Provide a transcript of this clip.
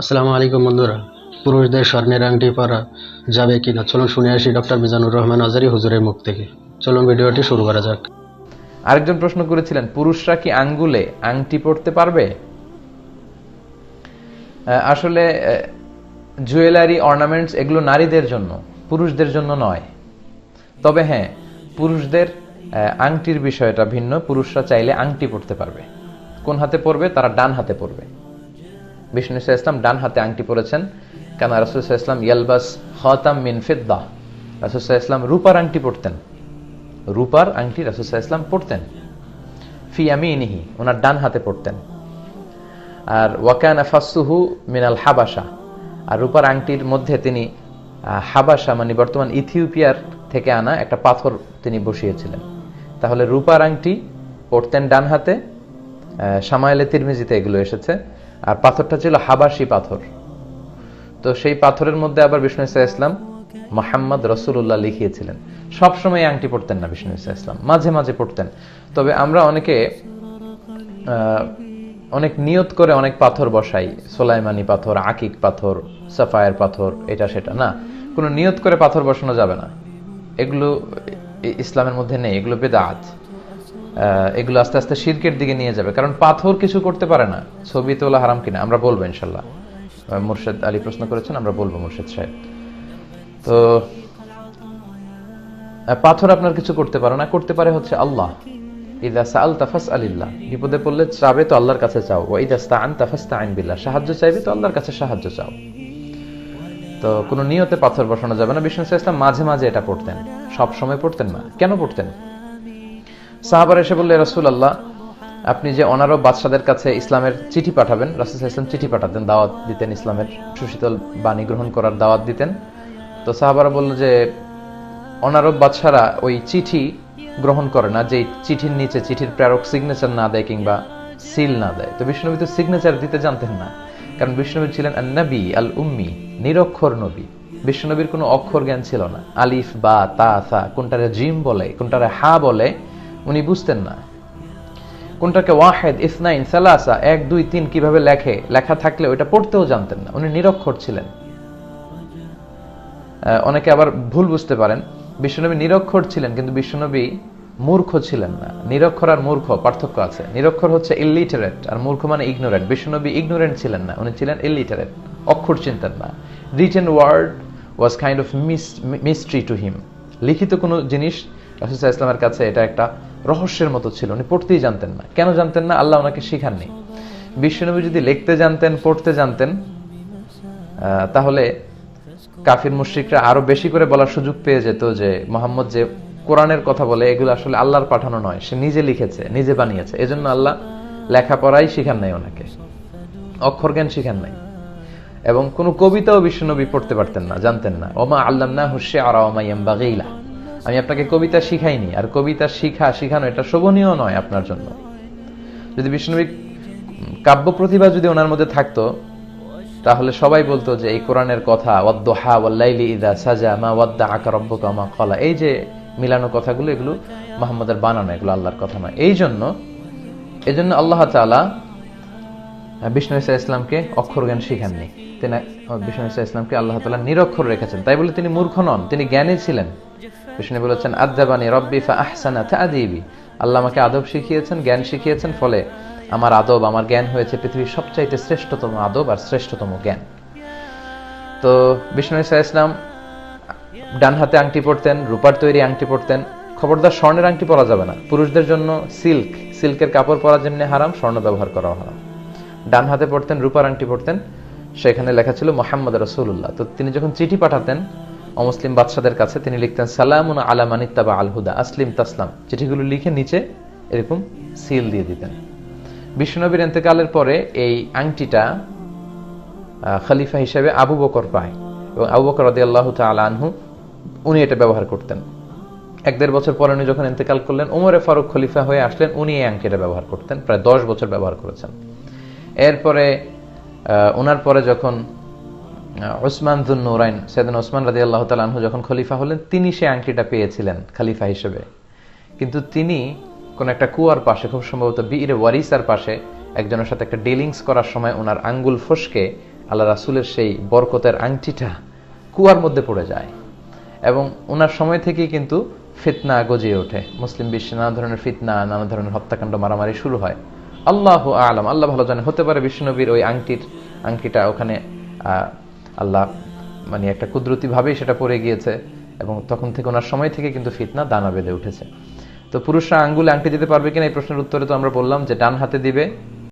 আসসালামু আলাইকুম বন্ধুরা। পুরুষদের স্বর্ণের আংটি পরা যাবে কিনা? চলুন শুনে আসি ডক্টর মিজানুর রহমান আজারি হুজুরের মুখ থেকে। চলুন ভিডিওটি শুরু করা যাক। আরেকজন প্রশ্ন করেছিলেন, পুরুষরা কি আঙ্গুলে আংটি পরতে পারবে? আসলে জুয়েলারি, অর্নামেন্টস এগুলো নারীদের জন্য, পুরুষদের জন্য নয়। তবে হ্যাঁ পুরুষদের আংটির বিষয়টা ভিন্ন। পুরুষরা চাইলে আংটি পরতে পারবে। কোন হাতে পরবে? তারা ডান হাতে পরবে। বিষ্ণু ইসলাম ডান হাতে আংটি পরেছেন। কেন রাসুল ইসলাম ইয়ালবাস হতাম মিন ফিদ্দা। রাসুল ইসলাম রূপার আংটি পরতেন। রূপার আংটি রাসুসাহ ইসলাম পড়তেন ফি আমি ইনিহি ওনার ডান হাতে পড়তেন আর ওয়াকান ফাসুহু মিনাল হাবাসা আর রূপার আংটির মধ্যে তিনি হাবাসা মানে বর্তমান ইথিওপিয়ার থেকে আনা একটা পাথর তিনি বসিয়েছিলেন। তাহলে রূপার আংটি পড়তেন ডান হাতে সামাইলে তিরমিজিতে এগুলো এসেছে। আর পাথরটা ছিল হাবাসি পাথর। তো সেই পাথরের মধ্যে আবার বিষ্ণু ইসা ইসলাম মোহাম্মদ রসুল্লাহ লিখিয়েছিলেন। সবসময় আংটি পড়তেন না বিষ্ণু ইসা ইসলাম মাঝে মাঝে পড়তেন তবে আমরা অনেকে অনেক নিয়ত করে অনেক পাথর বসাই। সোলাইমানি পাথর, আকিক পাথর, সাফায়ের পাথর, এটা সেটা না। কোনো নিয়ত করে পাথর বসানো যাবে না। এগুলো ইসলামের মধ্যে নেই, এগুলো বেদাত। এগুলো আস্তে আস্তে শিরকের দিকে নিয়ে যাবে। কারণ পাথর কিছু করতে পারে না। ছবি তোলা হারাম কিনা? আমরা বলব ইনশাল্লাহ। মুর্শেদ আলী প্রশ্ন করেছেন, আমরা বলব মুর্শেদ সাহেব। তো পাথর আপনার কিছু করতে পারে না। করতে পারে হচ্ছে আল্লাহ। ইদা সাআল তাফাস আলিল্লাহ বিপদে পড়লে চাবে তো আল্লাহর কাছে চাও। ও ইদা স্তাআন তাফাস্তাইন বিল্লাহ। সাহায্য চাইবে তো আল্লাহর কাছে সাহায্য চাও। তো, কোনো নিয়তে পাথর বসানো যাবে না। বিষ্ণু ইসলাম মাঝে মাঝে এটা পড়তেন। সব সময় পড়তেন না। কেন পড়তেন? সাহাবার এসে বললে রাসূল আল্লাহ আপনি যে অনারব বাদশাদের কাছে ইসলামের চিঠি পাঠাবেন, রাসুল ইসলাম চিঠি পাঠাতেন, দাওয়াত দিতেন ইসলামের সুশীতল বাণী গ্রহণ করার দাওয়াত দিতেন। তো সাহাবারা বলল যে, অনারব বাদশারা ওই চিঠি গ্রহণ করে না যে চিঠির নিচে চিঠির প্রেরক সিগনেচার না দেয় কিংবা সিল না দেয়। তো বিষ্ণুনবী তো সিগনেচার দিতে জানতেন না, কারণ বিষ্ণুনবী ছিলেন নবী আল উম্মি নিরক্ষর নবী। বিষ্ণুনবীর কোনো অক্ষর জ্ঞান ছিল না। আলিফ, বা, তা থা কোনটারে জিম বলে, কোনটারে হা বলে উনি বুঝতেন না। কোনটাকে ওয়াহেদ, ইসনাইন, সালাসা, এক, দুই, তিন কীভাবে লেখে, লেখা থাকলে ওইটা পড়তেও জানতেন না। উনি নিরক্ষর ছিলেন। অনেকে আবার ভুল বুঝতে পারেন। বিশ্বনবী নিরক্ষর ছিলেন, কিন্তু বিশ্বনবী মূর্খ ছিলেন না। নিরক্ষর আর মূর্খ, পার্থক্য আছে। নিরক্ষর হচ্ছে ইলিটারেট আর মূর্খ মানে ইগনোরেন্ট বিশ্বনবী ইগনোরেন্ট ছিলেন না, উনি ছিলেন ইলিটারেট অক্ষর চিনতেন না। Written word was kind of mystery to him লিখিত কোনো জিনিস রাসুসাহ ইসলামের কাছে এটা একটা রহস্যের মতো ছিল, উনি পড়তেই জানতেন না। কেন জানতেন না? আল্লাহ ওনাকে শিখাননি। বিশ্বনবী যদি লিখতে জানতেন, পড়তে জানতেন তাহলে কাফির মুশ্রিকরা আরও বেশি করে বলার সুযোগ পেয়ে যেত যে মোহাম্মদ যে কোরআনের কথা বলে, এগুলো আসলে আল্লাহর পাঠানো নয়, সে নিজে লিখেছে, নিজে বানিয়েছে। এজন্য আল্লাহ লেখাপড়াই শিখান নাই ওনাকে, অক্ষর জ্ঞান শিখান নাই। এবং কোনো কবিতাও বিশ্বনবী পড়তে পারতেন না, জানতেন না। ওমা আল্লাহ না হুসে আর বাগেইলা আমি আপনাকে কবিতা শিখাইনি, আর কবিতা শিখা শিখানো এটা শোভনীয় নয় আপনার জন্য। যদি বিষ্ণুবী কাব্য প্রতিভা যদি ওনার মধ্যে থাকতো, তাহলে সবাই বলতো যে এই কোরআনের কথা, ওয়াদ্দোহা ওয়াল্লাইলি ইদা সাজা মা ওয়াদ্দা আকা রব্বুকা মা কলা এই যে মিলানো কথাগুলো, এগুলো মোহাম্মদের বানানো, এগুলো আল্লাহর কথা নয়। এই জন্য এই জন্য আল্লাহ তাআলা বিষ্ণু ইসা ইসলামকে অক্ষর জ্ঞান শিখাননি। তিনি, বিষ্ণু ইসা ইসলামকে আল্লাহ তালা নিরক্ষর রেখেছেন। তাই বলে তিনি মূর্খ নন, তিনি জ্ঞানী ছিলেন। বিষ্ণু বলেছেন আদাবানি রব্বি ফা আহসানা তাদিবি আল্লাহ আমাকে আদব শিখিয়েছেন, জ্ঞান শিখিয়েছেন, ফলে আমার আদব, আমার জ্ঞান হয়েছে পৃথিবীর সবচাইতে শ্রেষ্ঠতম আদব আর শ্রেষ্ঠতম জ্ঞান। তো বিষ্ণু ইসা ইসলাম, ডান হাতে আংটি পরতেন, রূপার তৈরি আংটি পরতেন। খবরদার স্বর্ণের আংটি পরা যাবে না। পুরুষদের জন্য সিল্ক, সিল্কের কাপড় পরা যেমনি হারাম, স্বর্ণ ব্যবহার করা হারাম। ডান হাতে পড়তেন রূপার আংটি পড়তেন সেখানে লেখা ছিল মোহাম্মদ রসুল্লাহ তো তিনি যখন চিঠি পাঠাতেন অমুসলিম বাদশাদের কাছে তিনি লিখতেন, সালামুন আলা মানিত্তাবা আল হুদা, আসলিম তাসলাম। চিঠিগুলো লিখে নিচে এরকম সিল দিয়ে দিতেন। বিষ্ণুনবীর এতেকালের পরে এই আংটিটা খলিফা হিসেবে আবু বকর পায় এবং আবু বকর রদি আল্লাহ আনহু, উনি এটা ব্যবহার করতেন। এক দেড় বছর পরে উনি যখন ইন্তেকাল করলেন ওমরে ফারুক খলিফা হয়ে আসলেন, উনি এই আংটিটা ব্যবহার করতেন, প্রায় দশ বছর ব্যবহার করেছেন। এরপরে ওনার পরে যখন ওসমান জুন নুরাইন সেদিন ওসমান রাজি আল্লাহ তালু যখন খলিফা হলেন, তিনি সেই আংটিটা পেয়েছিলেন খলিফা হিসেবে। কিন্তু তিনি কোন একটা কুয়ার পাশে, খুব সম্ভবত বীর ওয়ারিসার পাশে, একজনের সাথে একটা ডিলিংস করার সময় ওনার আঙ্গুল ফসকে, আল্লাহ রাসুলের সেই বরকতের আংটিটা কুয়ার মধ্যে পড়ে যায়। এবং ওনার সময় থেকেই কিন্তু ফিতনা গজিয়ে ওঠে। মুসলিম বিশ্বে নানা ধরনের ফিতনা, নানা ধরনের হত্যাকাণ্ড, মারামারি শুরু হয়। আল্লাহ আলম, আল্লাহ ভালো জানে হতে পারে বিষ্ণুনবীর ওই আংটির, আংটিটা ওখানে আল্লাহ মানে একটা কুদরতিভাবেই সেটা পড়ে গিয়েছে এবং তখন থেকে ওনার সময় থেকে কিন্তু ফিতনা দানা বেঁধে উঠেছে। তো পুরুষরা আঙ্গুলে আংটি দিতে পারবে কিনা এই প্রশ্নের উত্তরে তো আমরা বললাম যে ডান হাতে দিবে